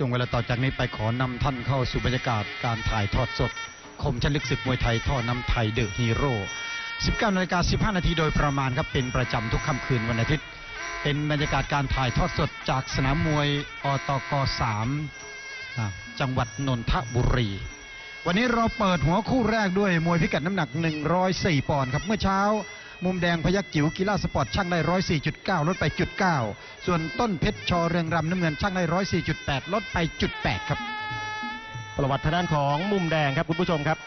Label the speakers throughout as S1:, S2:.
S1: ช่วงเวลาต่อจากนี้ไปขอนำท่านเข้าสู่บรรยากาศการถ่ายทอดสด คมชันลึกศึกมวยไทยท่อนำไทยเดอะฮีโร่ 19นาฬิกา15 นาทีโดยประมาณครับเป็นประจำทุกค่ำคืนวันอาทิตย์ เป็นบรรยากาศการถ่ายทอดสดจากสนามมวยอตก3จังหวัดนนทบุรี วันนี้เราเปิดหัวคู่แรกด้วยมวยพิกัดน้ำหนัก 104 ปอนด์ครับเมื่อเช้า มุมแดงพยักจิ๋วกีฬาสปอร์ตช่างได้104.9ลดไปจุด9ส่วนต้นเพชรชอเรืองรำน้ำเงินช่างได้104.8ลดไปจุด8ครับ
S2: ประวัติทางด้านของมุมแดงครับคุณผู้ชมครับ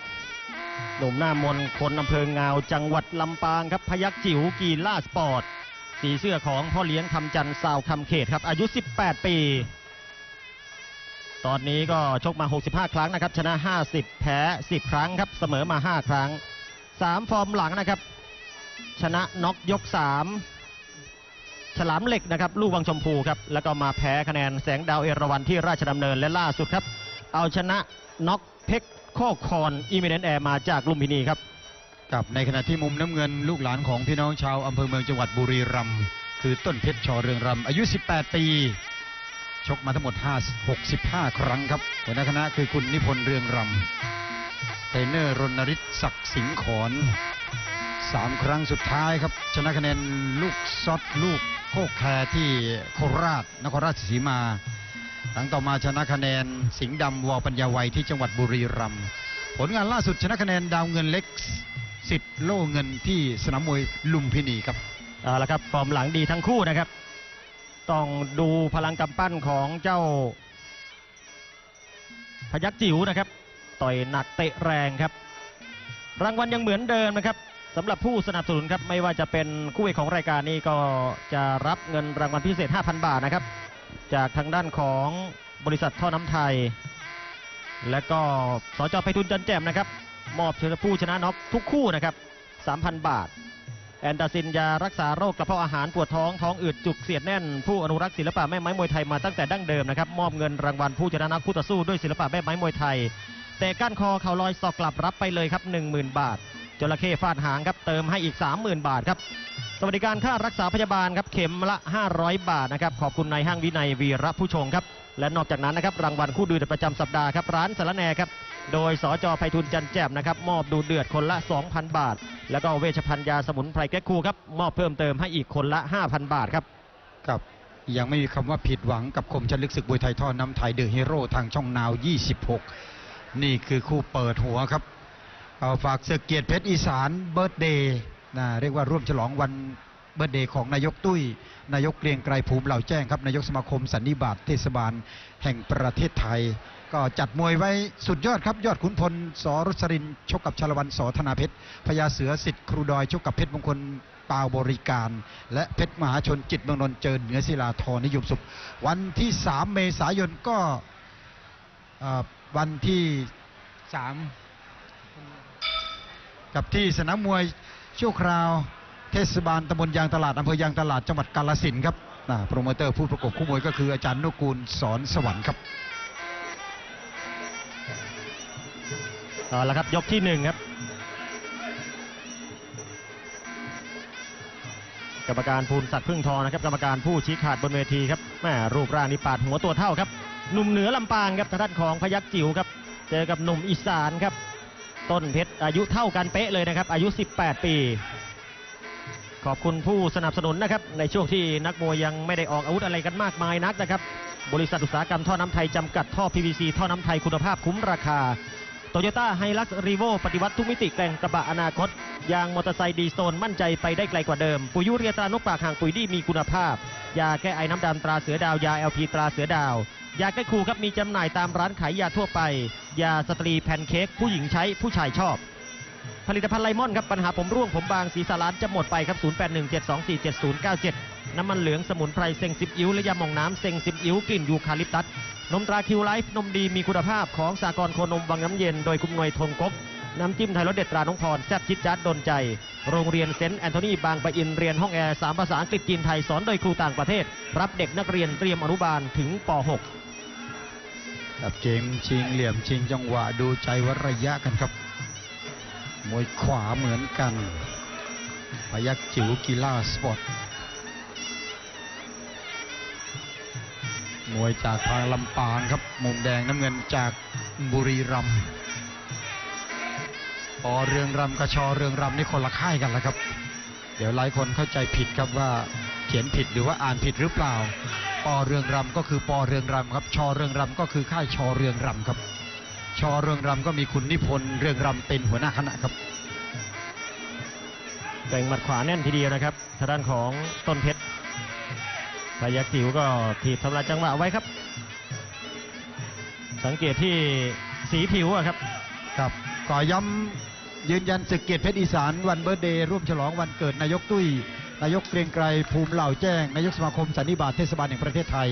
S2: หนุ่มหน้ามนคนอำเภอเงาจังหวัดลำปางครับพยักจิ๋วกีล่าสปอร์ตสีเสื้อของพ่อเลี้ยงคำจันทร์สาวคำเขตครับอายุ 18 ปี ตอนนี้ก็ชกมา 65 ครั้งนะครับ ชนะ 50 แพ้ 10 ครั้งครับ เสมอมา 5 ครั้ง 3 ฟอร์มหลังนะครับ ชนะน็อกยก3ฉลามเหล็กนะครับลูกวังชมพูครับแล้วก็มาแพ้คะแนนแสงดาวเอราวันที่ราชดำเนินและล่าสุดครับ เอาชนะน็อกเพกข้อคอนอีเมเนนแอร์มาจากลุมพินีครับ
S1: กับในขณะที่มุมน้ำเงินลูกหลานของพี่น้องชาวอำเภอเมืองจังหวัดบุรีรัมย์คือต้นเพชรชอเรืองรำอายุ 18 ปี ชกมาทั้งหมด 5 65 ครั้งครับหัวหน้าคณะคือคุณนิพนธ์เรืองรำเทรนเนอร์รณฤทธิ์ศักดิ์สิงห์ขอน สามครั้งสุดท้ายครับ ชนะคะแนนลูกซอดลูกโคกแคร์ที่โคราชนครราชสีมา หลังต่อมาชนะคะแนนสิงห์ดำวอปัญญาไวยที่จังหวัดบุรีรัมย์ผลงานล่าสุดชนะคะแนนดาวเงินเล็กสิทธิ์โล่เงินที่สนามมวยลุมพินีครับ
S2: เอาละครับฟอร์มหลังดีทั้งคู่นะครับ ต้องดูพลังกำปั้นของเจ้า พยักจิ๋วนะครับ ต่อยหนักเตะแรงครับ รางวัลยังเหมือนเดิมนะครับ สำหรับผู้สนับสนุนครับไม่ว่าจะเป็นคู่เอกของรายการนี้ก็จะรับเงินรางวัลพิเศษ 5,000 บาทนะครับ จากทางด้านของบริษัทท่อน้ำไทย และก็สจไพฑุนจันแจ่มนะครับ มอบเชิญผู้ชนะน็อกทุกคู่นะครับ 3,000 บาท แอนตาซินยารักษาโรคกระเพาะอาหารปวดท้องท้องอืดจุกเสียดแน่น ผู้อนุรักษ์ศิลปะแม่ไม้มวยไทยมาตั้งแต่ดั้งเดิมนะครับมอบเงินรางวัลผู้ชนะนักคู่ต่อสู้ด้วยศิลปะแม่ไม้มวยไทยแต่ก้านคอเข่าลอยศอกกลับรับไปเลยครับ 10,000 บาท จระเข้ฟาดหางครับเติมให้อีก 30,000 บาทครับสวัสดิการค่ารักษาพยาบาลครับเข็มละ 500 บาทนะครับขอบคุณนายห้างวินัยวีระผู้ชงครับและนอกจากนั้นนะครับรางวัลคู่ดูเดือดประจำสัปดาห์ครับร้านสารแนครับโดยสจไพฑุนจันแจ่มนะครับมอบดูเดือดคนละ 2,000 บาท แล้วก็เวชภัณฑ์ยาสมุนไพรแก้คูครับมอบเพิ่มเติมให้อีกคนละ 5,000 บาทครับ
S1: กับยังไม่มีคำว่าผิดหวังกับคมชันลึกศึกมวยไทยท่อน้ำไทยเดอะฮีโร่ทางช่องนาว 26 นี่คือคู่เปิดหัวครับ เอาฝากเสือเกียรติเพชรอีสานเบิร์ดเดย์นะเรียกว่าร่วมฉลองวันเบิร์ดเดย์ของนายกตุ้ย นายกเกรียงไกรภูมิเหล่าแจ้งครับนายกสมาคมสันนิบาตเทศบาลแห่งประเทศไทย ก็จัดมวยไว้สุดยอดครับ ยอดขุนพลสรสรินชกกับชลวันสอธนาเพชรพญาเสือสิทธิ์ครูดอยชกกับเพชรมงคลปาวบริการ และเพชรมหาชนจิตเมืองนนเจอเหนือศิลาทอนิยมสุข วันที่ 3 เมษายนก็วันที่ 3 กับที่สนามมวยชั่วคราว เทศบาลตำบลยางตลาดอำเภอยางตลาดจังหวัดกาฬสินครับอ่าโปรโมเตอร์ผู้ประกบคู่มวยก็คืออาจารย์นุกูลสอนสวรรค์ครับ
S2: เอาละครับยกที่หนึ่งครับกรรมการภูลศักดิ์พึ่งทองนะครับกรรมการผู้ชี้ขาดบนเวทีครับแม่รูปร่างนี่ปาดหัวตัวเท่าครับหนุ่มเหนือลำปางครับทางด้านของพยักจิ๋วครับ เจอกับหนุ่มอีสานครับ ต้นเพชรอายุเท่ากันเป๊ะเลยนะครับ อายุ 18 ปี ขอบคุณผู้สนับสนุนนะครับ ในช่วงที่นักมวยยังไม่ได้ออกอาวุธอะไรกันมากมายนักนะครับ บริษัทอุตสาหกรรมท่อน้ำไทยจำกัดท่อ PVC ท่อน้ำไทยคุณภาพคุ้มราคาโตโยต้าไฮลักซ์รีโวปฏิวัติทุกมิติแกร่งกระบะอนาคต ยางมอเตอร์ไซค์ดีโซนมั่นใจไปได้ไกลกว่าเดิม ปุยยูเรียตรานกปากห่างปุ๋ยดีมีคุณภาพ ยาแก้ไอน้ำดำตราเสือดาวยา LP ตราเสือดาว ยาแก้คูครับมีจำหน่ายตามร้านขายยาทั่วไป ยาสตรีแพนเค้กผู้หญิงใช้ผู้ชายชอบ ผลิตภัณฑ์ไลมอนครับปัญหาผมร่วงผมบางสีสารานจะหมดไปครับ 0817247097 น้ำมันเหลืองสมุนไพรเซ็งสิบอิ้วและยาหมองน้ำเซ็งสิบอิ้วกลิ่นยูคาลิปตัสนมตราคิวไลฟ์นมดีมีคุณภาพของสากรโคนมวังน้ำเย็นโดยคุณหน่วยทงกกน้ำจิ้มไทยรสเด็ดตราน้องพรแซ่บจิตจัดโดนใจ โรงเรียนเซนต์แอนโทนีบางปะอินเรียนห้องแอร์สามภาษาอังกฤษจีนไทยสอนโดยครูต่างประเทศ รับเด็กนักเรียนเตรียมอนุบาลถึงป .6
S1: กับเกมชิงเหลี่ยมชิงจังหวะดูใจวัดระยะกันครับ มวยขวาเหมือนกัน พยักจิ๋วกีฬาสปอร์ต มวยจากทางลำปางครับ มุมแดงน้ำเงินจากบุรีรัมย์ปอเรืองรำกับชอเรืองรำนี่คนละค่ายกันแล้วครับ เดี๋ยวหลายคนเข้าใจผิดครับว่า ขียนผิดหรือว่าอ่านผิดหรือเปล่า ปอเรืองรำก็คือปอเรืองรำครับ ชอเรืองรำก็คือค่ายชอเรืองรำครับ ชอเรืองรำก็มีคุณนิพนธ์เรืองรำเป็นหัวหน้าคณะครับ
S2: แก่งหมัดขวาแน่นทีเดียวนะครับทางด้านของต้นเพชรพยักจิ๋วก็ถีบทำลายจังหวะไว้ครับ สังเกตที่สีผิวอะครับ
S1: ครับก่อย้ำยืนยันศึกเกียรติเพชรอีสานวันเบิร์ธเดย์ร่วมฉลองวันเกิดนายกตุ้ย นายกเกรียงไกรภูมิเหล่าแจ้ง นายกสมาคมสันนิบาตเทศบาลแห่งประเทศไทย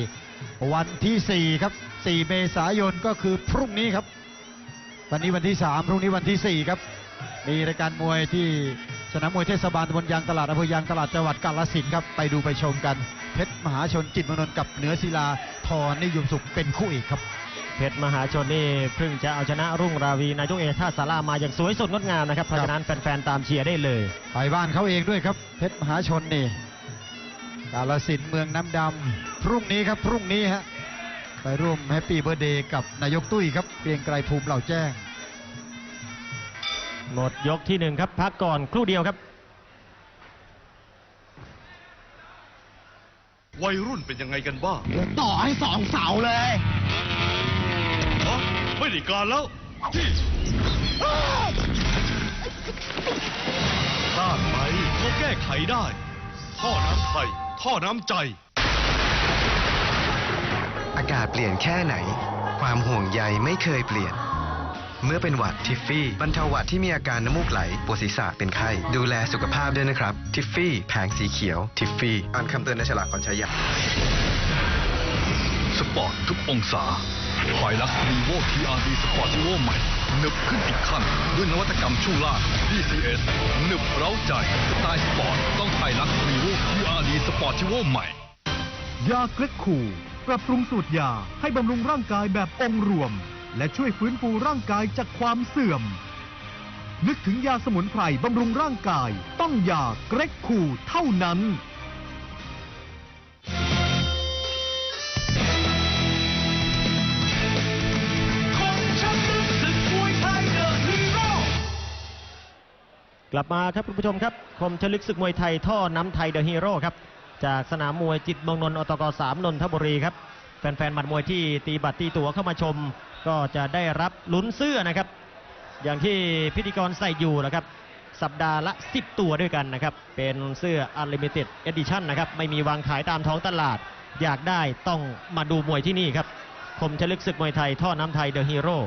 S1: วันที่ 4 ครับ 4 เมษายนก็คือพรุ่งนี้ครับ วันนี้วันที่ 3 พรุ่งนี้วันที่ 4 ครับ มีรายการมวยที่สนามมวยเทศบาลตำบลยางตลาดอำเภอยางตลาดจังหวัดกาฬสินธุ์ครับไปดูไปชมกันเพชรมหาชนจิตมนนท์กับเหนือศิลาทอนิยมสุขเป็นคู่เอกครับ
S2: เพชรมหาชนนี่เพิ่งจะเอาชนะรุ่งราวีนายกเอกท่าสารามาอย่างสวยสดงดงามนะครับเพราะฉะนั้นแฟนๆตามเชียร์ได้เลย
S1: ไปบ้านเขาเองด้วยครับ เพชรมหาชนนี่กาลสินธุ์เมืองน้ำดำพรุ่งนี้ครับพรุ่งนี้ฮะไปร่วมแฮปปี้เบ t ร์ a เดย์กับนายกตุ้ยครับเกรียงไกรภูมิเหล่าแจ้ง
S2: หมดยกที่หนึ่งครับพักก่อนครู่เดียวครับ
S3: วัยรุ่นเป็นยังไงกันบ้าง
S4: ต่อให้สองเสาเลย
S3: ฮะ ไม่ได้การแล้วที่พลาดไปก็แก้ไขได้ ท่อน้ำไทย ท่อน้ำใจ
S5: อากาศเปลี่ยนแค่ไหน ความห่วงใยไม่เคยเปลี่ยน เมื่อเป็นหวัดทิฟฟี่บรรเทาหวัดที่มีอาการน้ำมูกไหลปวดศีรษะเป็นไข้ ดูแลสุขภาพด้วยนะครับ ทิฟฟี่แผงสีเขียวทิฟฟี่อ่านคำเตือนในฉลากก่อนใช้ยา
S3: สปอร์ตทุกองศา หอยลักรีโวทีอาร์ดีสปอร์ติโวใหม่หนึบขึ้นอีกขั้นด้วยนวัตกรรมช่วงล่าง DCS หนึบเร้าใจสไตล์สปอร์ตต้องไฮลักรีโวทีอาร์ดีสปอร์ติโวใหม่
S6: ยาเกล็ดคูปรับปรุงสูตรยาให้บำรุงร่างกายแบบองค์รวม และช่วยฟื้นฟูร่างกายจากความเสื่อม นึกถึงยาสมุนไพรบำรุงร่างกาย ต้องยาเกร็ดคูเท่านั้น
S2: กลับมาครับคุณผู้ชมครับ คมชลึกศึกมวยไทยท่อน้ำไทยเดอะฮีโร่ครับ จากสนามมวยจิตเมืองนนท์อตกสามนนทบุรีครับ แฟนๆหมัดมวยที่ตีบัตรตีตั๋วเข้ามาชม ก็จะได้รับลุ้นเสื้อนะครับ อย่างที่พิธีกรใส่อยู่นะครับ สัปดาห์ละ 10 ตัวด้วยกันนะครับ เป็นเสื้อ Unlimited Edition นะครับ ไม่มีวางขายตามท้องตลาด อยากได้ต้องมาดูมวยที่นี่ครับ คมชลึกศึกมวยไทยท่อน้ำไทยเดอะฮีโร่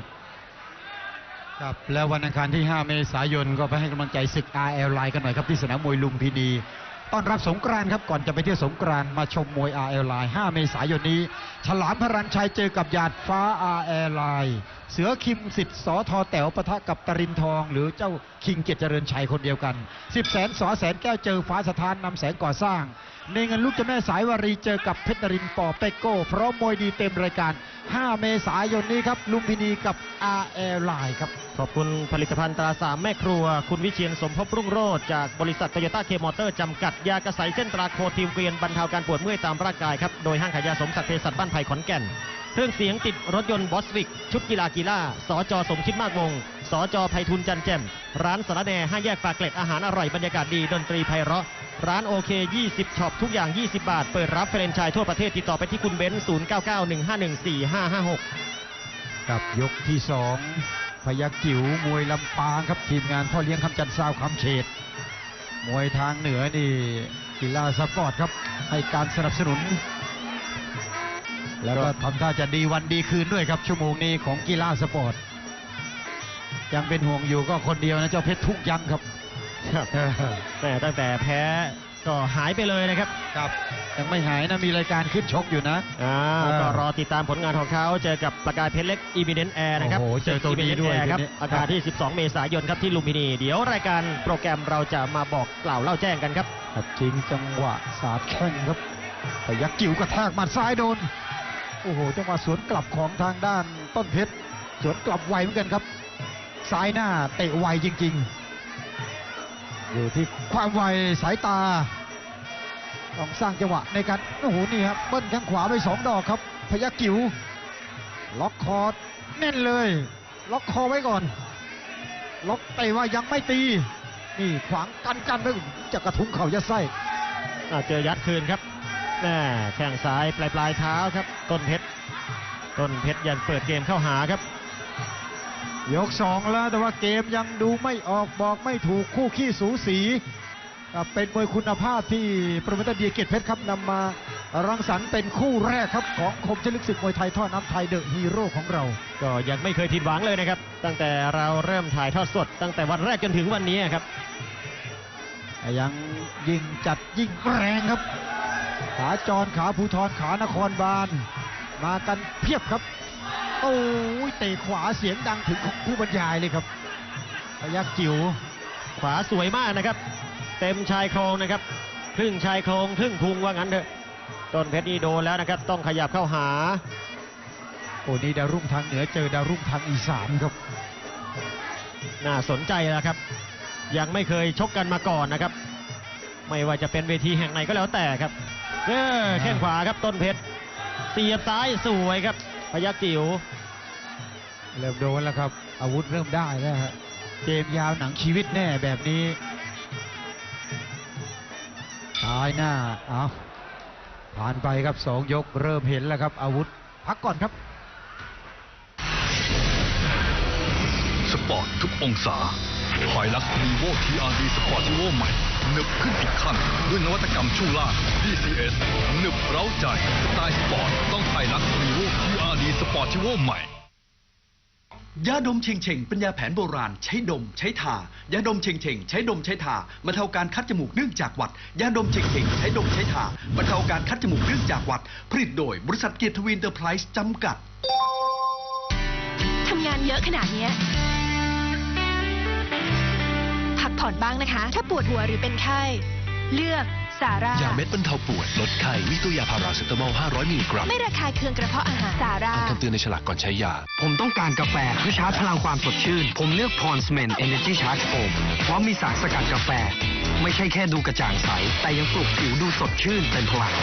S1: ครับแล้ววันอังคารที่ 5 เมษายนก็ไปให้กำลังใจศึก RL ไลน์กันหน่อยครับที่สนามมวยลุมพินีต้อนรับสงกรานต์ครับก่อนจะไปเที่ยวสงกรานต์มาชมมวย RL ไลน์5เมษายนนี้ ฉลามพรันชัยเจอกับหยาดฟ้า RL ไลน์เสือคิมสิทธิ์สอทอแต๋วปะทะกับตรินทอง หรือเจ้าคิงเกียรติเจริญชัยคนเดียวกัน 10แสนสอแสนแก้วเจอฟ้าสถานนำแสงก่อสร้าง ในเงินลูกเจ้าแม่สายวารีเจอกับเพชรนรินทร์ปอเปโก้พร้อมมวยดีเต็มรายการ 5 เมษายนนี้ครับลุมพินีกับ RL ไลน์ครับ
S2: ขอบคุณผลิตภัณฑ์ตราสามแม่ครัว คุณวิเชียนสมภพรุ่งโรจน์จากบริษัทโตโยต้าเคมอเตอร์จำกัด ยากระใสเส้นตราโคทีมเกวียนบรรเทาการปวดเมื่อยตามร่างกายครับโดยห้างขายยาสมศักดิ์เภสัชบ้านไผ่ขอนแก่นเครื่องเสียงติดรถยนต์บอสวิกชุดกีฬากีฬาสจสมคิดมากวง สจไพฑุนจันแจ่ม ร้านสารแหน่ห้าแยกปากเกร็ดอาหารอร่อยบรรยากาศดีดนตรีไพเราะ ร้านโอเค 20ช็อปทุกอย่าง 20 บาท เปิดรับแฟรนชส์ทั่วประเทศติดต่อไปที่คุณเบนซ์0991514556
S1: กับยกที่สองพยักจิ๋วมวยลำปางครับทีมงานพ่อเลี้ยงคำจันทร์ซาวคำเฉดมวยทางเหนือนี่กีฬาสปอร์ตครับให้การสนับสนุน แล้วก็ทำท่าจะดีวันดีคืนด้วยครับชั่วโมงนี้ของกีฬาสปอร์ต ยังเป็นห่วงอยู่ก็คนเดียวนะเจ้าเพชรทุกยังครับ
S2: ครับแต่ตั้งแต่แพ้ก็หายไปเลยนะครับ
S1: ครับ ยังไม่หายนะมีรายการขึ้นชกอยู่นะ
S2: อ่า
S1: เออ
S2: ก็รอติดตามผลงานของเขาเจอกับประกายเพชรเล็กอี i ิเดนแอร์นะครับ
S1: โอ้โหเจอตัวดีด้วย
S2: Eminent Air ครับ
S1: ทีนี้
S2: อากาศที่ 12 เมษายนครับที่ลุมพินีเดี๋ยวรายการโปรแกรมเราจะมาบอกกล่าวเล่าแจ้งกันครับ
S1: ครับชิงจังหวะสาดแข้งครับพยักจิ๋วกระแทกหมัดซ้ายโดนโอ้โหจังหวะสวนกลับของทางด้านต้นเพชรสวนกลับไวเหมือนกันครับ ซ้ายหน้าเตะไวจริงๆ อยู่ที่ความไวสายตา ต้องสร้างจังหวะในการโอ้โหนี่ครับเบิ้ลข้างขวาไปสองดอกครับเพพยักกิวล็อกคอแน่นเลย ล็อกคอไว้ก่อน ล็อกแต่ว่ายังไม่ตี นี่ขวางกันกันแล้วจะกระทุ้งเข่ายัดไส้
S2: อ่าเจอยัดคืนครับแม่แข้งซ้ายปลายปลายเท้าครับ ต้นเพชรต้นเพชรยันเปิดเกมเข้าหาครับ
S1: ยกสองแล้วแต่ว่าเกมยังดูไม่ออกบอกไม่ถูกคู่ขี้สูสีอะเป็นมวยคุณภาพที่โปรโมเตอร์เดียเกยรตเพชรครับนำมารังสรรค์เป็นคู่แรกครับของคมชลึกศึกมวยไทยท่อน้ำไทยเดอะฮีโร่ของเรา
S2: ก็ยังไม่เคยผิดหวังเลยนะครับ ตั้งแต่เราเริ่มถ่ายทอดสด ตั้งแต่วันแรกจนถึงวันนี้ครับ
S1: ยังยิ่งจัดยิ่งแรงครับ ขาจรขาภูทรขานครบาลมากันเพียบครับ โอ้ยเตะขวาเสียงดังถึงของผู้บรรยายเลยครับพยักจิ๋ว
S2: ขวาสวยมากนะครับ เต็มชายโครงนะครับ ครึ่งชายโครงครึ่งพุงว่างั้นเถอะต้นเพชรนี่โดนแล้วนะครับ ต้องขยับเข้าหา
S1: โอ้นี่ดาวรุ่งทางเหนือเจอดาวรุ่งทางอีสานครับ
S2: น่าสนใจแล้วครับ ยังไม่เคยชกกันมาก่อนนะครับ ไม่ว่าจะเป็นเวทีแห่งไหนก็แล้วแต่ครับเออแข้งขวาครับต้นเพชรเสียบซ้ายสวยครับ พยักจิ๋ว
S1: เริ่มโดนแล้วครับ อาวุธเริ่มได้แล้วฮะเกมยาวหนังชีวิตแน่แบบนี้ซ้ายหน้าเอาผ่านไปครับสองยกเริ่มเห็นแล้วครับ อาวุธพักก่อนครับ
S3: สปอร์ตทุกองศา หอยลักรีโวทีอาร์ดีสปอร์ติโวใหม่หนึบขึ้นอีกขั้นด้วยนวัตกรรมช่วงล่าง DCS หนึบเร้าใจสไตล์สปอร์ตต้องไทยลักรีโวทีอาร์ดีสปอร์ติโวใหม่
S4: ยาดมเชงเชงเป็นยาแผนโบราณใช้ดมใช้ทายาดมเชงเชงใช้ดมใช้ทาบรรเทาการคัดจมูกเนื่องจากหวัดยาดมเชงเชงใช้ดมใช้ทาบรรเทาการคัดจมูกเนื่องจากหวัด ผลิตโดยบริษัทเกียรติทวินเตอร์ไพรส์จำกัด
S7: ทำงานเยอะขนาดเนี้ยพั กผ่อนบ้างนะคะ ถ้าปวดหัวหรือเป็นไข้ เลือกสาร่ายา
S8: เม็ดบรรเทาปวดลดไข้มีตัวยาพาราเซตามอล 500 มิลลิกรัม
S7: ไม่ระคายเคืองกระเพาะอาหารสาร่า
S8: อ่านคำเตือนในฉลากก่อนใช้ยา
S5: ผมต้องการกาแฟเพื่อชาร์จพลังความสดชื่น ผมเลือกพรสเมนเอเนจีชาร์จโฟมเพราะมีสารสกัดกาแฟ ไม่ใช่แค่ดูกระจ่างใส แต่ยังปลุกผิวดูสดชื่นเป็นพลัง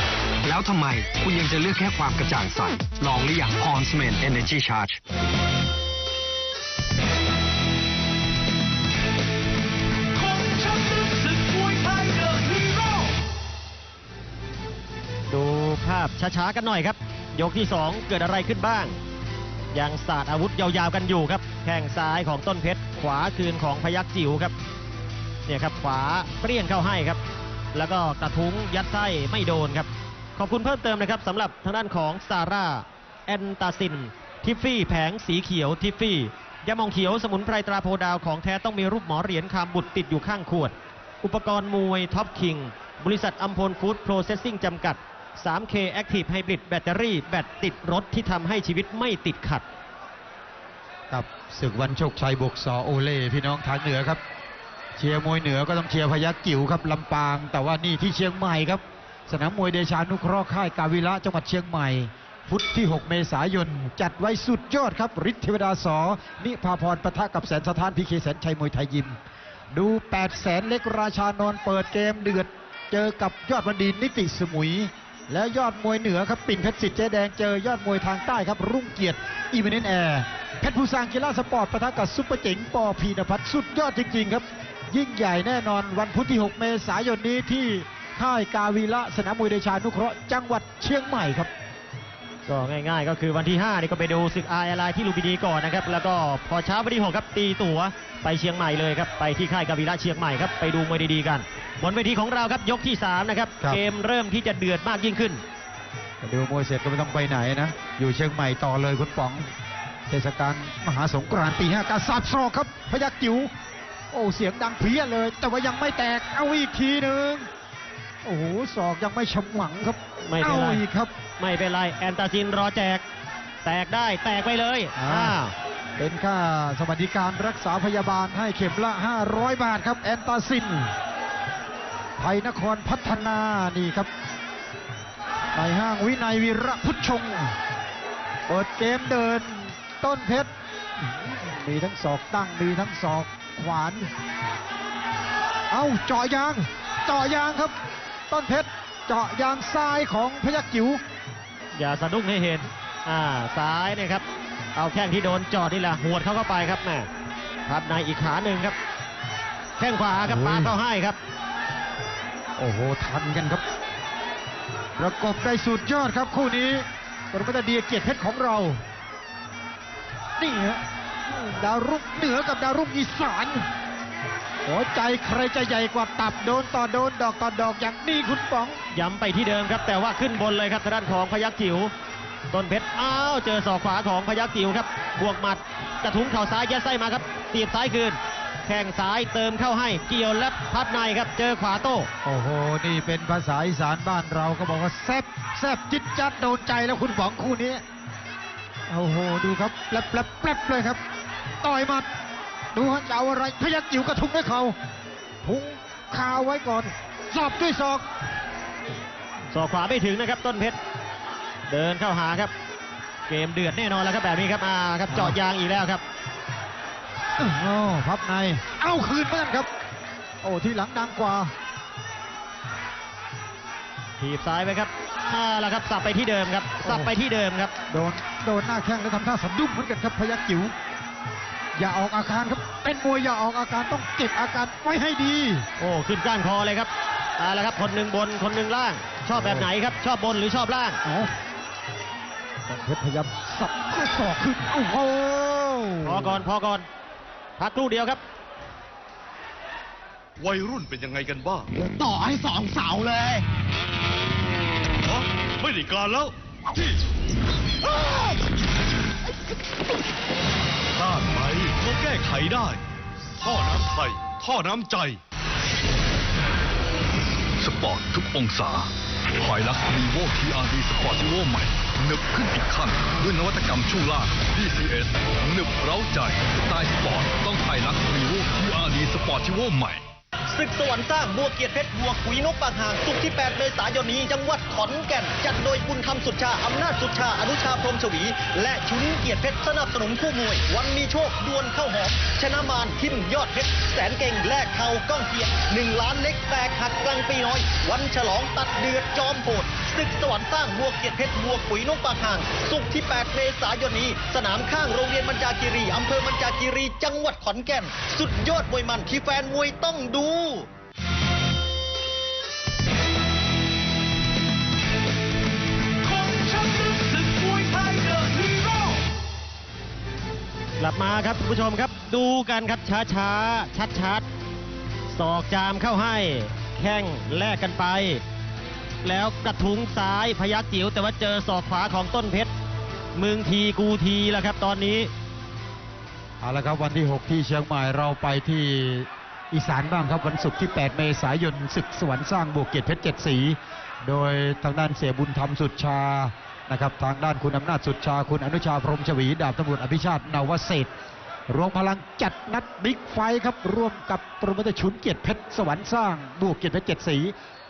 S5: แล้วทำไมคุณยังจะเลือกแค่ความกระจ่างใส ลองหรือยังพรสเมนเอเนจีชาร์จ
S2: ภาพช้าๆกันหน่อยครับ ยกที่ 2 เกิดอะไรขึ้นบ้าง ยังสาดอาวุธยาวๆกันอยู่ครับ แข้งซ้ายของต้นเพชร ขวาคืนของพยักจิ๋วครับ เนี่ยครับขวาเปรี้ยงเข้าให้ครับ แล้วก็กระทุ้งยัดไส้ไม่โดนครับ ขอบคุณเพิ่มเติมนะครับสำหรับทางด้านของซาร่าแอนตาซิน ทิฟฟี่แผงสีเขียวทิฟฟี่ยามองเขียวสมุนไพรตราโพดาวของแท้ต้องมีรูปหมอเหรียญคำบุตรติดอยู่ข้างขวด อุปกรณ์มวยท็อปคิง บริษัทอัมพลฟู้ดโปรเซสซิ่งจำกัด 3K Active Hybrid แบตเตอรี่แบตติดรถที่ทำให้ชีวิตไม่ติดขัด
S1: กับศึกวันโชคชัยบวกสอโอเล่พี่น้องทางเหนือครับ เชียร์มวยเหนือก็ต้องเชียร์พยักจิ๋วครับลำปาง แต่ว่านี่ที่เชียงใหม่ครับ สนามมวยเดชานุเคราะห์ค่ายกาวิระจังหวัดเชียงใหม่ พุธที่ 6 เมษายน จัดไว้สุดยอดครับฤทธิเทวดาสอนิพาพรปะทะกับแสนสถานพีเคแสนชัยมวยไทยยิม ดู8แสนเล็กราชานนท์เปิดเกมเดือด เจอกับยอดวันดีนิติสมุย และยอดมวยเหนือครับปิ่นเพชรสิทธิ์เจ๊แดงเจอยอดมวยทางใต้ครับ รุ่งเกียรติอีเมเนนแอร์เพชรภูซางกีฬาสปอร์ตประทะกับซุปเปอร์เจ๋งปอพีนพัฒน์สุดยอดจริง ๆ ครับ ยิ่งใหญ่แน่นอนวันพุธที่ 6 เมษายนนี้ที่ค่ายกาวีละสนามมวยเดชานุเคราะห์จังหวัดเชียงใหม่ครับ
S2: ก็ง่ายๆ ก็คือวันที่5นี่ก็ไปดูศึกอาร์ไลที่ลุมพินีก่อนนะครับ แล้วก็พอเช้าวันที่6ครับตีตั๋วไปเชียงใหม่เลยครับไปที่ค่ายกาวีระเชียงใหม่ครับไปดูมวยดีๆกันบนเวทีของเราครับยกที่3นะครับ
S1: ครับ
S2: เกมเริ่มที่จะเดือดมากยิ่งขึ้น
S1: ดูมวยเสร็จก็ไม่ต้องไปไหนนะ อยู่เชียงใหม่ต่อเลยคุณป๋อง เทศกาลมหาสงกรานต์ปี5การสับศอกครับ พยักจิ๋วโอ้ เสียงดังเพี้ยเลย แต่ว่ายังไม่แตกเอาอีกทีหนึ่ง โอ้โหศอกยังไม่ฉมังครับ
S2: ไม่เป็น
S1: เอา
S2: ไร
S1: อีกครับ
S2: ไม่เป็นไรแอนตาซินรอแจก แตกได้แตกไปเลย
S1: อ่า
S2: อ้าว
S1: เป็นค่าสวัสดิการรักษาพยาบาลให้เข็มละ 500 บาทครับ แอนตาซินไทยนครพัฒนานี่ครับในห้างวินัยวีระพุทธชงเปิดเกมเดินต้นเพชร มีทั้งศอกตั้งมีทั้งศอกขวาน เอาเจาะยางเจาะยางครับ ต้นเพชรเจาะยางซ้ายของพยักจิ๋ว
S2: อย่าสะดุ้งให้เห็นอ่าซ้ายเนี่ยครับ เอาแข้งที่โดนจอดนี่แหละหวดเข้าเข้าไปครับแม่พับในอีกขาหนึ่งครับ แข้งขวาครับ
S1: โอ้ย
S2: ปาเข้าให้ครับ
S1: โอ้โหทันกันครับ ประกบได้สุดยอดครับคู่นี้ปรมาตาเดียเกียรติเพชรของเรา นี่ฮะดาวรุ่งเหนือกับดาวรุ่งอีสาน หัวใจใครจะใหญ่กว่าตับโดนต่อโดนดอกต่อดอกอย่างนี้คุณป๋อง
S2: ย้ำไปที่เดิมครับ แต่ว่าขึ้นบนเลยครับทางด้านของพยักจิ๋วต้นเพชรอ้าวเจอศอกขวาของพยักจิ๋วครับบวกหมัดกระทุ้งเข่าซ้ายยัดไส้มาครับตีบซ้ายคืนแข้งซ้ายเติมเข้าให้เกี่ยวและพับในครับเจอขวาโต้
S1: โอ้โห นี่เป็นภาษาอีสานบ้านเราก็บอกว่าแซบแซบจิตจัดโดนใจแล้วคุณป๋องคู่นี้โอ้โหดูครับแปลบแปลบแปลบเลยครับ ต่อยหมัด ดูฮะจะเอาอะไรพยักจิ๋วกระทุ้งด้วยเขาพุงคาไว้ก่อนสอบด้วยศอก
S2: ศอกขวาไม่ถึงนะครับต้นเพชร เดินเข้าหาครับ เกมเดือดแน่นอนแล้วครับแบบนี้ครับอ่าครับเจาะยางอีกแล้วครับ
S1: โอ้โหพับใน เอาคืนเหมือนกันครับ โอ้ที่หลังดังกว่า
S2: ถีบซ้ายไปครับอ่าแล้วครับสับไปที่เดิมครับ สับไปที่เดิมครับ
S1: โดน โดนหน้าแข้งแล้วทำท่าสะดุ้งเหมือนกันครับพยักจิ๋ว อย่าออกอาการครับเป็นมวยอย่าออกอาการต้องเก็บอาการไว้ให้ดี
S2: โอ้ขึ้นก้านคอเลยครับเอาละครับคนหนึ่งบนคนหนึ่งล่าง ชอบแบบไหนครับ ชอบบนหรือชอบล่าง
S1: เอาต้องเพชรพยายามสับข้อศอกขึ้นโอ้โห
S2: พอก่อนพอก่อนพักครู่เดียวครับ
S3: วัยรุ่นเป็นยังไงกันบ้าง
S9: ต่อให้สองเสาเลย
S3: ฮะไม่ได้การแล้วที่ พลานไหมก็แก้ไขได้ ท่อน้ำไทย ท่อน้ำใจ สปอร์ตทุกองศาหอยลักลีโวทีอาร์ดีสปอร์ติโวใหม่หนึบขึ้นอีกขั้นด้วยนวัตกรรมช่วงล่าง DCS หนึบเร้าใจสไตล์สปอร์ตต้องไทยลักรีโวทีอาร์ดีสปอร์ติโวใหม่
S10: ศึกสวรรค์สร้างบัวเกียรติเพชรบัวขุยนกปากห่างสุกร์ที่ 8 เมษายนนี้จังหวัดขอนแก่น จัดโดยบุญธรรมสุดชา อำนาจสุดชา อนุชาพรมชวี และชุนเกียรติเพชรสนับสนุนคู่มวย วันมีโชคดวลเข้าหอม ชนะมารทิมยอดเพชรแสนเก่งแลกเทาก้องเกียรติหนึ่งล้านเล็กแตกหักกลางปีน้อย วันฉลองตัดเดือดจอมโหดศึกสวรรค์สร้างบัวเกียรติเพชรบัวขุยนกปากห่างสุกร์ที่ 8 เมษายนนี้ สนามข้างโรงเรียนมัญจาคีรีอำเภอมัญจาคีรี จังหวัดขอนแก่น สุดยอดมวยมันที่แฟนมวยต้องดู
S2: กลับมาครับคุณผู้ชมครับดูกันครับช้าช้าชัดชัดๆศอกจามเข้าให้แข้งแลกกันไป แล้วกระทุ้งซ้ายพยักจิ๋วแต่ว่าเจอศอกขวาของต้นเพชรมึงทีกูทีแล้วครับตอนนี้
S1: เอาละครับวันที่ 6 ที่เชียงใหม่เราไปที่ อีสานบ้างครับวันศุกร์ที่ 8 เมษายนศึกสวรรค์สร้างบวกเกียรติเพชรเจ็ดสี โดยทางด้านเสียบุญธรรมสุดชานะครับทางด้านคุณอำนาจสุดชา คุณอนุชาพรหมชวี ดาบตำรวจอภิชาตินาวเศรษฐ์รวมพลังจัดนัดบิ๊กไฟท์ครับร่วมกับโปรโมเตอร์ชุนเกียรติเพชรสวรรค์สร้างบวกเกียรติเพชรเจ็ดสี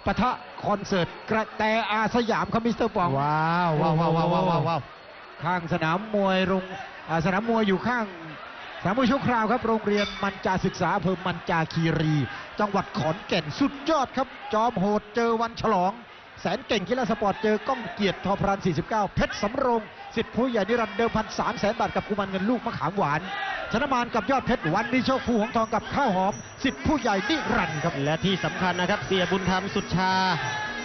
S1: ปะทะคอนเสิร์ตกระแตอาสยามครับมิสเตอร์ปอง
S2: ว้าวว้าวว้าวว้าวว้าวว้าว
S1: ข้างสนามมวยโรงอ่าสนามมวยอยู่ข้าง สนามมวยชั่วคราวครับโรงเรียนมันจาศึกษาอำเภอมันจาคีรี จังหวัดขอนแก่นสุดยอดครับ จอมโหดเจอวันฉลอง แสนเก่งกีฬาสปอร์ตเจอก้องเกียรติทอพราน 49 เพชรสำโรงสิทธิผู้ใหญ่นิรันดร์เดิมพันสามแสนบาทกับกุมันเงินลูกมะขามหวานชนะมานกับยอดเพชรวันนี้โชคคู่ของทองกับข้าวหอมสิทธิผู้ใหญ่นิรันดร์ครับ
S2: และที่สำคัญนะครับ เสียบุญธรรมสุดชา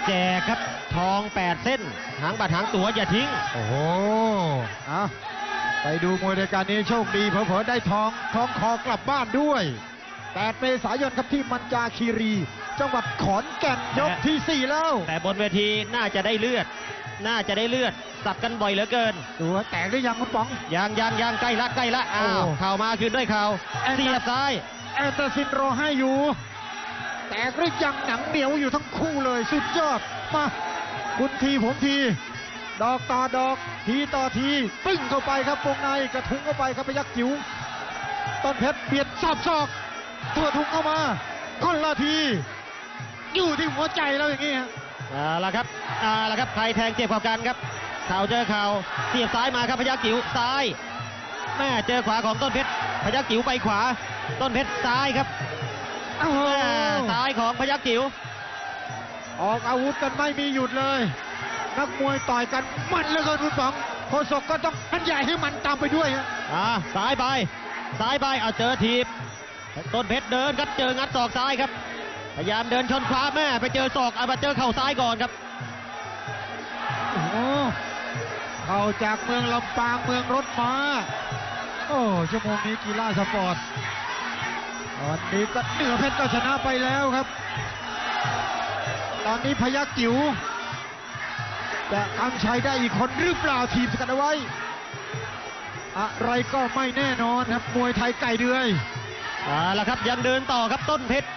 S2: แจกครับทอง 8 เส้น หางบัตรหางตั๋วอย่าทิ้ง
S1: โอ้โหเอา ไปดูมวยรายการนี้โชคดีเผลอๆได้ทองทองคอกลับบ้านด้วย 8 เมษายนครับที่มันจาคีรี จังหวัดขอนแก่นยกทีสี่4 แล้ว
S2: แต่บนเวทีน่าจะได้เลือด น่าจะได้เลือด สับกันบ่อยเหลือเกิน
S1: ดูว่าแตกหรือยังคุณป๋อง
S2: ยางยางยางใกล้ละใกล้ละอ้าว
S1: โอ้
S2: เข่ามาคืนด้วยเข่า
S1: แอน
S2: เสียบซ้าย
S1: แอนเตอร์ซินรอให้อยู่ แตกหรือยังหนังเหนียวอยู่ทั้งคู่เลยสุดยอดมาคุณทีผมที ดอกต่อดอกทีต่อทีปึ้งเข้าไปครับวงในกระทุ้งเข้าไปครับพยักจิ๋วต้นเพชรเบียดสอบศอกตัวทุ้งเข้ามาคนละที อยู่ที่หัวใจแล้วอย่างนี้ฮะ
S2: เอาละครับเอาละครับใครแทงเจ็บกว่ากันครับเข่าเจอเข่าเสียบซ้ายมาครับพยักจิ๋วซ้ายแม่เจอขวาของต้นเพชรพยักจิ๋วไปขวา ต้นเพชรซ้ายครับ
S1: โอ้โห
S2: แม่ซ้ายของพยักจิ๋ว
S1: ออกอาวุธกันไม่มีหยุดเลย นักมวยต่อยกันมันเหลือเกินคุณป๋องโคศกก็ต้องมันใหญ่ให้มันตามไปด้วยฮะ
S2: อ่าซ้ายไปซ้ายไปเอาเจอทีบต้นเพชรเดินครับเจองัดศอกซ้ายครับ พยายามเดินชนขวาแม่ไปเจอศอกเอามาเจอเข่าซ้ายก่อนครับ
S1: โอ้โหเข้าจากเมืองลำปางเมืองรถม้าโอ้ชั่วโมงนี้กีฬาสปอร์ตตอนนี้ก็เหนือเพชรก็ชนะไปแล้วครับ ตอนนี้พยักจิ๋ว จะกำชัยได้อีกคนหรือเปล่าทีมสกัดเอาไว้ อะไรก็ไม่แน่นอนครับมวยไทยไก่เดือย
S2: เอาละครับยังเดินต่อครับต้นเพชร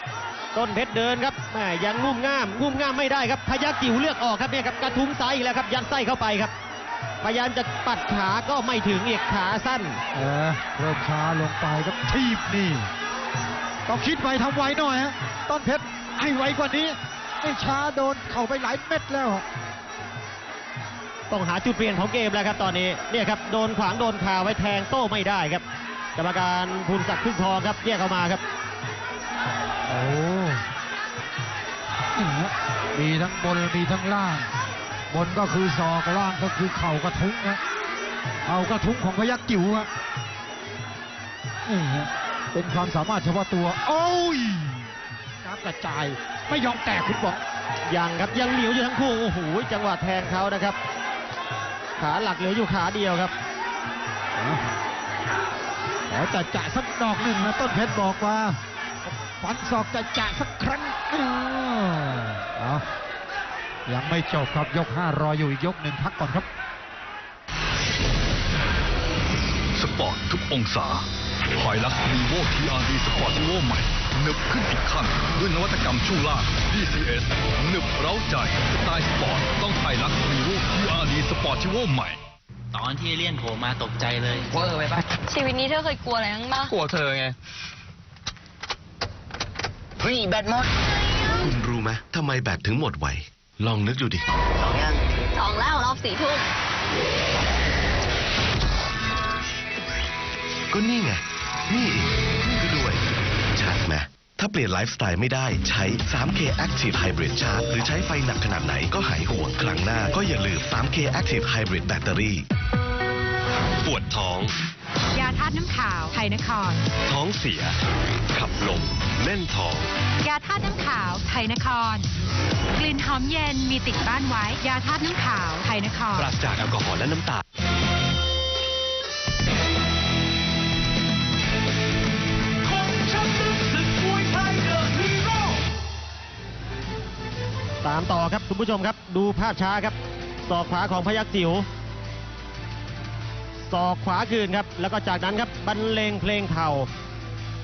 S2: ต้นเพชรเดินครับแม่ยังงุ่มง่ามงุ่มง่ามไม่ได้ครับพยักจิ๋วเลือกออกครับเนี่ยครับกระทุ้งซ้ายอีกแล้วครับยัดไส้เข้าไปครับพยายามจะปัดขาก็ไม่ถึงอีกขาสั้น
S1: เออเริ่มช้าลงไปครับทีบนี่ต้องคิดไวทำไวหน่อยฮะต้นเพชรให้ไวกว่านี้ไม่ช้าโดนเข่าไปหลายเม็ดแล้ว
S2: ต้องหาจุดเปลี่ยนของเกมแล้วครับตอนนี้เนี่ยครับโดนขวางโดนคาไว้แทงโต้ไม่ได้ครับกรรมการภูนศักดิ์พึ่งทองครับแยกเข้ามาครับ
S1: โอ้นี่ฮะมีทั้งบนมีทั้งล่าง บนก็คือศอกล่างก็คือเข่ากระทุ้งนะเข่ากระทุ้งของพยักจิ๋วฮะนี่ฮะเป็นความสามารถเฉพาะตัว โอ้ยน้ำกระจายไม่ยอมแตกคุณบอก
S2: ยังครับยังเหนียวอยู่ทั้งคู่โอ้โหจังหวะแทงเขานะครับ ขาหลักเหลืออยู่ขาเดียวครับ
S1: ขอจะจะสักดอกหนึ่งนะต้นเพชรบอกว่าฟันศอกจะจะสักครั้งเออเอายังไม่จบครับยก5รออยู่อีกยกหนึ่งพักก่อนครับ
S3: สปอร์ตทุกองศาหอยลักรีโวทีอาร์ดีสปอร์ติโวใหม่ หนึบขึ้นอีกขั้นด้วยนวัตกรรมช่วงล่าง DCS หนึบเร้าใจสไตล์สปอร์ต ต้องไทยลักรีโวทีอาร์ดีสปอร์ติโวใหม่
S11: ตอนที่เลี่ยนโผล่มาตกใจเลย
S12: เวอร์ไปปะ
S13: ชีวิตนี้เธอเคยกลัวอะไรบ้างปะ
S12: กลัวเธอไง เฮ้ย แบตหมด
S8: คุณรู้ไหมทำไมแบตถึงหมดไว ลองนึกดูดิ
S12: สองยัง
S13: สองแล้วรอบสี่ทุ่ม
S8: ก็นี่ไง นี่ ถ้าเปลี่ยนไลฟ์สไตล์ไม่ได้ใช้ 3K Active Hybrid Charge หรือใช้ไฟหนักขนาดไหนก็หายห่วงครั้งหน้า ก็อย่าลืม 3K Active Hybrid Battery ปวดท้อง
S14: ยาธาตุน้ำขาว ไทยนคร
S8: ท้องเสีย ขับลมแน่นท้อง
S14: ยาธาตุน้ำขาว ไทยนคร กลิ่นหอมเย็นมีติดบ้านไว้ ยาธาตุน้ำขาว ไทยนคร
S8: ปราศจากแอลกอฮอล์และน้ำตาล
S2: ตามต่อครับคุณผู้ชมครับ ดูภาพช้าครับศอกขวาของพยักจิ๋วศอกขวาคืนครับ แล้วก็จากนั้นครับบรรเลงเพลงเข่า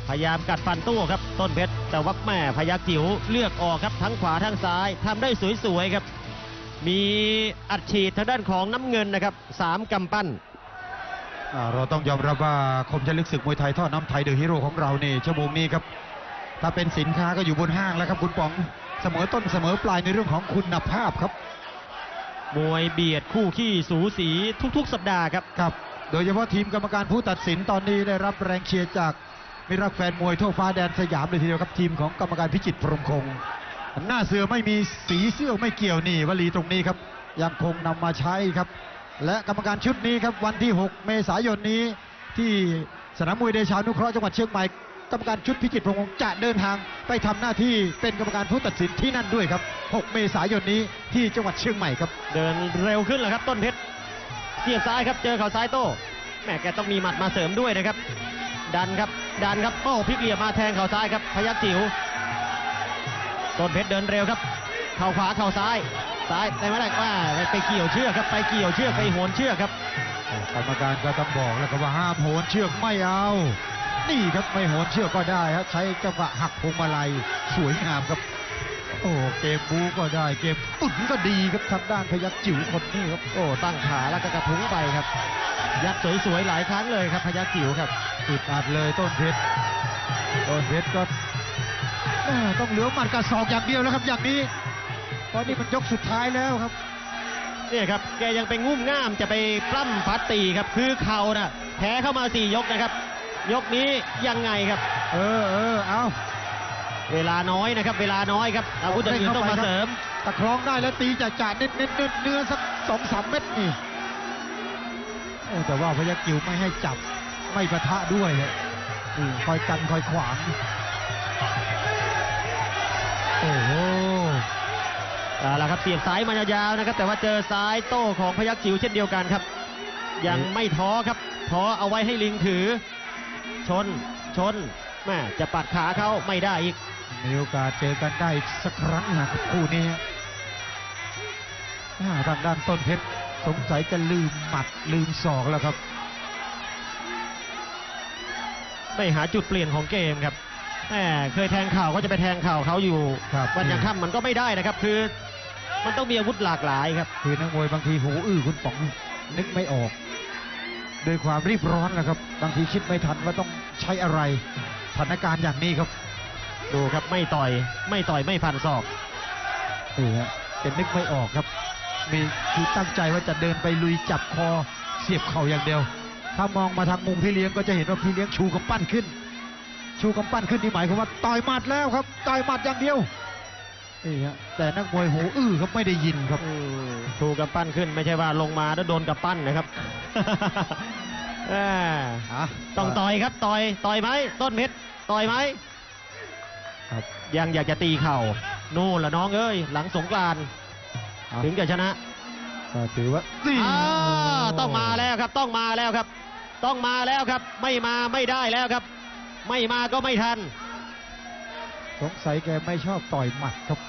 S2: พยายามกัดฟันตู้ครับ ต้นเพชร แต่ว่าแม่พยักจิ๋วเลือกออกครับทั้งขวาทั้งซ้ายทำได้สวยๆครับ มีอัดฉีดทางด้านของน้ำเงินนะครับสามกำปั้น
S1: เราต้องยอมรับว่าคมชลึกศึกมวยไทยท่อน้ำไทยเดอะฮีโร่ของเราเนี่ชั่วโมงนี้ครับ ถ้าเป็นสินค้าก็อยู่บนห้างแล้วครับคุณป๋อง เสมอต้นเสมอปลายในเรื่องของคุณภาพครับ
S2: มวยเบียดคู่ขี้สูสีทุกๆ สัปดาห์ครับ
S1: ครับ โดยเฉพาะทีมกรรมการผู้ตัดสินตอนนี้ได้รับแรงเชียร์จากมิตรรักแฟนมวยทั่วฟ้าแดนสยามเลยทีเดียวครับทีมของกรรมการพิจิตรพรหมคง หน้าเสือไม่มีสีเสื้อไม่เกี่ยวนี่วลีตรงนี้ครับยังคงนำมาใช้ครับ และกรรมการชุดนี้ครับวันที่ 6 เมษายนนี้ที่สนามมวยเดชานุเคราะห์จังหวัดเชียงใหม่ กรรมการชุดพิจิตรพรหมคงจะเดินทางไปทำหน้าที่เป็นกรรมการผู้ตัดสินที่นั่นด้วยครับ 6 เมษายนนี้ที่จังหวัดเชียงใหม่ครับ
S2: เดินเร็วขึ้นแล้วครับ ต้นเพชรเสียบซ้ายครับ เจอเข่าซ้ายโต้แม่แกต้องมีหมัดมาเสริมด้วยนะครับ ดันครับ ดันครับโต้พลิกเหลี่ยมมาแทงเข่าซ้ายครับ พยักจิ๋วต้นเพชรเดินเร็วครับ เข่าขวาเข่าซ้าย ซ้ายแต่ไม่ได้ว่าไปเกี่ยวเชือกครับ ไปเกี่ยวเชือกไปโหนเชือกครับ
S1: กรรมการก็ต้องบอกแล้วครับว่าห้ามโหนเชือกไม่เอา นี่ครับไม่โหนเชือกก็ได้ครับใช้จังหวะหักพวงมาลัยสวยงามครับ โอ้เกมบูก็ได้เกมตุนก็ดีครับทางด้านพยักจิ๋วคนนี้ครับ
S2: โอ้ตั้งขาแล้วก็กระทุ้งไปครับ ยัดสวยๆหลายครั้งเลยครับพยักจิ๋วครับ
S1: อึดอัดเลยต้นเพชรต้นเพชรก็แม่ต้องเหลือหมัดกระสอกอย่างเดียวแล้วครับอย่างนี้ ตอนนี้มันยกสุดท้ายแล้วครับ
S2: เนี่ยครับแกยังไปงุ่มง่ามจะไปปล้ำพัดตีครับคือเข่าน่ะแพ้เข้ามาสี่ยกนะครับ ยกนี้ยังไงครับ
S1: เออเออเอา
S2: เวลาน้อยนะครับ เวลาน้อยครับอาวุธอย่างอื่นต้องมาเสริม
S1: ตะครองได้แล้วตีจ่าจ่าเน็ตเน็ตเน็ตเนื้อสักสองสามเม็ดนี่โอ้แต่ว่าพยักกิวไม่ให้จับไม่ประทะด้วยเลยอืมคอยกันคอยขวางโอ้โห
S2: เอาละครับเสียบซ้ายมายาวๆนะครับ แต่ว่าเจอซ้ายโต้ของพยักจิ๋วเช่นเดียวกันครับ ยังไม่ท้อครับท้อเอาไว้ให้ลิงถือ ชน ชนแม่จะปัดขาเขาไม่ได้อีก
S1: มีโอกาสเจอกันได้สักครั้งนะครับคู่นี้อ่าทางด้านต้นเพชรสงสัยจะลืมหมัดลืมศอกแล้วครับ
S2: ไม่หาจุดเปลี่ยนของเกมครับแหมเคยแทงเข่าก็จะไปแทงเข่าเขาอยู่
S1: ครับ
S2: วันยังค่ำมันก็ไม่ได้นะครับ คือ มันต้องมีอาวุธหลากหลายครับ
S1: คือนักมวยบางทีหูอื้อคุณป๋องนึกไม่ออก ด้วยความรีบร้อนนะครับ บางทีคิดไม่ทันว่าต้องใช้อะไรสถานการณ์อย่างนี้ครับ
S2: ดูครับไม่ต่อย ไม่ต่อยไม่ฟันศอก
S1: นี่ฮะเป็นนึกไม่ออกครับ มีคือตั้งใจว่าจะเดินไปลุยจับคอเสียบเข่าอย่างเดียว ถ้ามองมาทางมุมพี่เลี้ยงก็จะเห็นว่าพี่เลี้ยงชูกำปั้นขึ้น ชูกำปั้นขึ้นนี่หมายความว่าต่อยหมัดแล้วครับ ต่อยหมัดอย่างเดียว นี่ฮะแต่นักมวยหูอื้อครับไม่ได้ยินครับ
S2: อืมถูกกับปั้นขึ้นไม่ใช่ว่าลงมาแล้วโดนกับปั้นนะครับแหมต้องต่อยครับต่อยต่อยไหมต้นเพชรต่อยไหม
S1: ครับ
S2: ยังอยากจะตีเข่านู่นละน้องเอ้ยหลังสงกรานต์ถึงจะชนะ
S1: ก็ถือว่านี่
S2: อ่าต้องมาแล้วครับต้องมาแล้วครับ ต้องมาแล้วครับ ไม่มาไม่ได้แล้วครับ ไม่มาก็ไม่ทัน
S1: สงสัยแกไม่ชอบต่อยหมัดครับ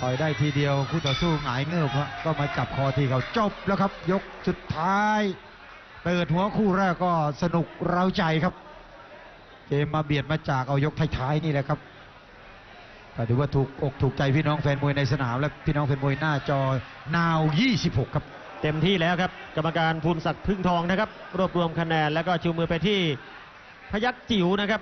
S1: ต่อยได้ทีเดียวคู่ต่อสู้หงายเงือบครับก็มาจับคอทีเขาจบแล้วครับ ยกสุดท้ายเปิดหัวคู่แรกก็สนุกเร้าใจครับเกมมาเบียดมาจากเอายกท้ายๆนี่แหละครับแต่ถือว่าถูกอกถูกใจพี่น้องแฟนมวยในสนาม และพี่น้องแฟนมวยหน้าจอนาว 26 ครับ
S2: เต็มที่แล้วครับ กรรมการภูนศักดิ์พึ่งทองนะครับ รวบรวมคะแนนแล้วก็ชูมือไปที่พยักจิ๋วนะครับ